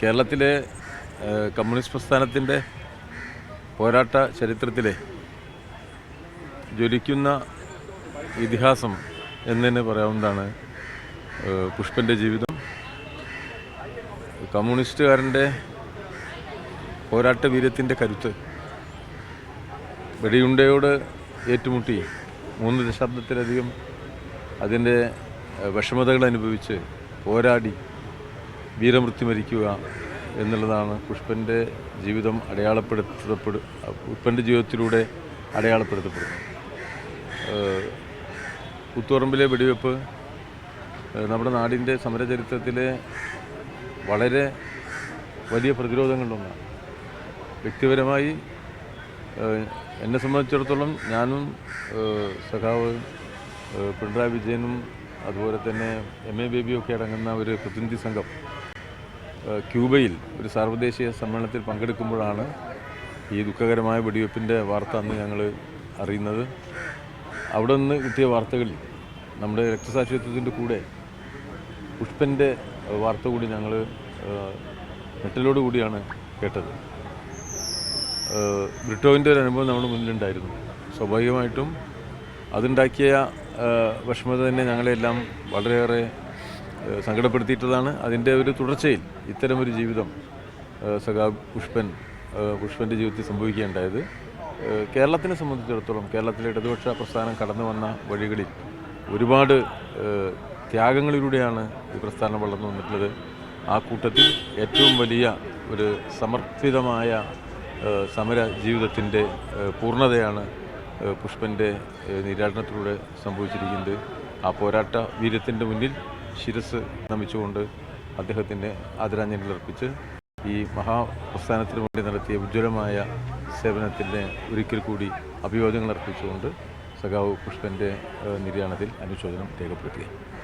കേരളത്തിലെ കമ്മ്യൂണിസ്റ്റ് പ്രസ്ഥാനത്തിന്റെ പോരാട്ട ചരിത്രത്തിലെ ജ്വലിക്കുന്ന ഇതിഹാസം എന്ന് തന്നെ പറയാവുന്നതാണ് പുഷ്പന്റെ ജീവിതം. കമ്മ്യൂണിസ്റ്റുകാരന്റെ പോരാട്ട വീര്യത്തിന്റെ കരുത്ത് വെടിയുണ്ടയോട് ഏറ്റുമുട്ടി മൂന്ന് ദശാബ്ദത്തിലധികം അതിന്റെ വിഷമതകൾ അനുഭവിച്ച് പോരാടി വീരമൃത്യു മരിക്കുക എന്നുള്ളതാണ് പുഷ്പന്റെ ജീവിതം അടയാളപ്പെടുത്തപ്പെടു പുഷ്പന്റെ ജീവിതത്തിലൂടെ അടയാളപ്പെടുത്തപ്പെടുന്നത്. ഏഹ്, കൂത്തുപറമ്പിലെ വെടിവെപ്പ് നമ്മുടെ നാടിന്റെ സമരചരിത്രത്തിലെ വളരെ വലിയ പ്രതിരോധങ്ങളിലൊന്നാണ്. വ്യക്തിപരമായി എന്നെ സംബന്ധിച്ചിടത്തോളം ഞാനും സഖാവ് പിണറായി വിജയനും അതുപോലെ തന്നെ എം എ ബേബിയൊക്കെ അടങ്ങുന്ന ഒരു പ്രതിനിധി സംഘം ക്യൂബയിൽ ഒരു സാർവദേശീയ സമ്മേളനത്തിൽ പങ്കെടുക്കുമ്പോഴാണ് ഈ ദുഃഖകരമായ വെടിവെപ്പിന്റെ വാർത്ത അന്ന് ഞങ്ങൾ അറിയുന്നത്. അവിടെ നിന്ന് കിട്ടിയ വാർത്തകളിൽ നമ്മുടെ രക്തസാക്ഷിത്വത്തിന്റെ കൂടെ പുഷ്പന്റെ വാർത്ത കൂടി ഞങ്ങൾ ഞെട്ടലോട് കൂടിയാണ് കേട്ടത്. ബ്രിട്ടോവിന്റെ ഒരു അനുഭവം നമ്മുടെ മുന്നിലുണ്ടായിരുന്നു. സ്വാഭാവികമായിട്ടും അതുണ്ടാക്കിയ വിഷമത തന്നെ ഞങ്ങളെല്ലാം വളരെയേറെ സങ്കടപ്പെടുത്തിയിട്ടതാണ് അതിന്റെ ഒരു തുടർച്ചയിൽ ഇത്തരമൊരു ജീവിതം സഖാ പുഷ്പൻ പുഷ്പന്റെ ജീവിതത്തിൽ സംഭവിക്കുകയുണ്ടായത്. കേരളത്തിനെ സംബന്ധിച്ചിടത്തോളം കേരളത്തിലെ ഇടതുപക്ഷ പ്രസ്ഥാനം കടന്നു വന്ന വഴികളിൽ ഒരുപാട് ത്യാഗങ്ങളിലൂടെയാണ് ഈ പ്രസ്ഥാനം വളർന്നു വന്നിട്ടുള്ളത്. ആ കൂട്ടത്തിൽ ഏറ്റവും വലിയ ഒരു സമർപ്പിതമായ സമര ജീവിതത്തിന്റെ പൂർണതയാണ് പുഷ്പന്റെ നിരാടനത്തിലൂടെ സംഭവിച്ചിരിക്കുന്നത്. ആ പോരാട്ട വീര്യത്തിന്റെ മുന്നിൽ ശിരസ് നമിച്ചുകൊണ്ട് അദ്ദേഹത്തിന്റെ ആദരാഞ്ജലികൾ അർപ്പിച്ച് ഈ മഹാപ്രസ്ഥാനത്തിന് വേണ്ടി നടത്തിയ ഉജ്ജ്വലമായ സേവനത്തിന്റെ ഒരിക്കൽ കൂടി അഭിവാദ്യങ്ങൾ അർപ്പിച്ചുകൊണ്ട് സഖാവ് പുഷ്പന്റെ നിര്യാണത്തിൽ അനുശോചനം രേഖപ്പെടുത്തുക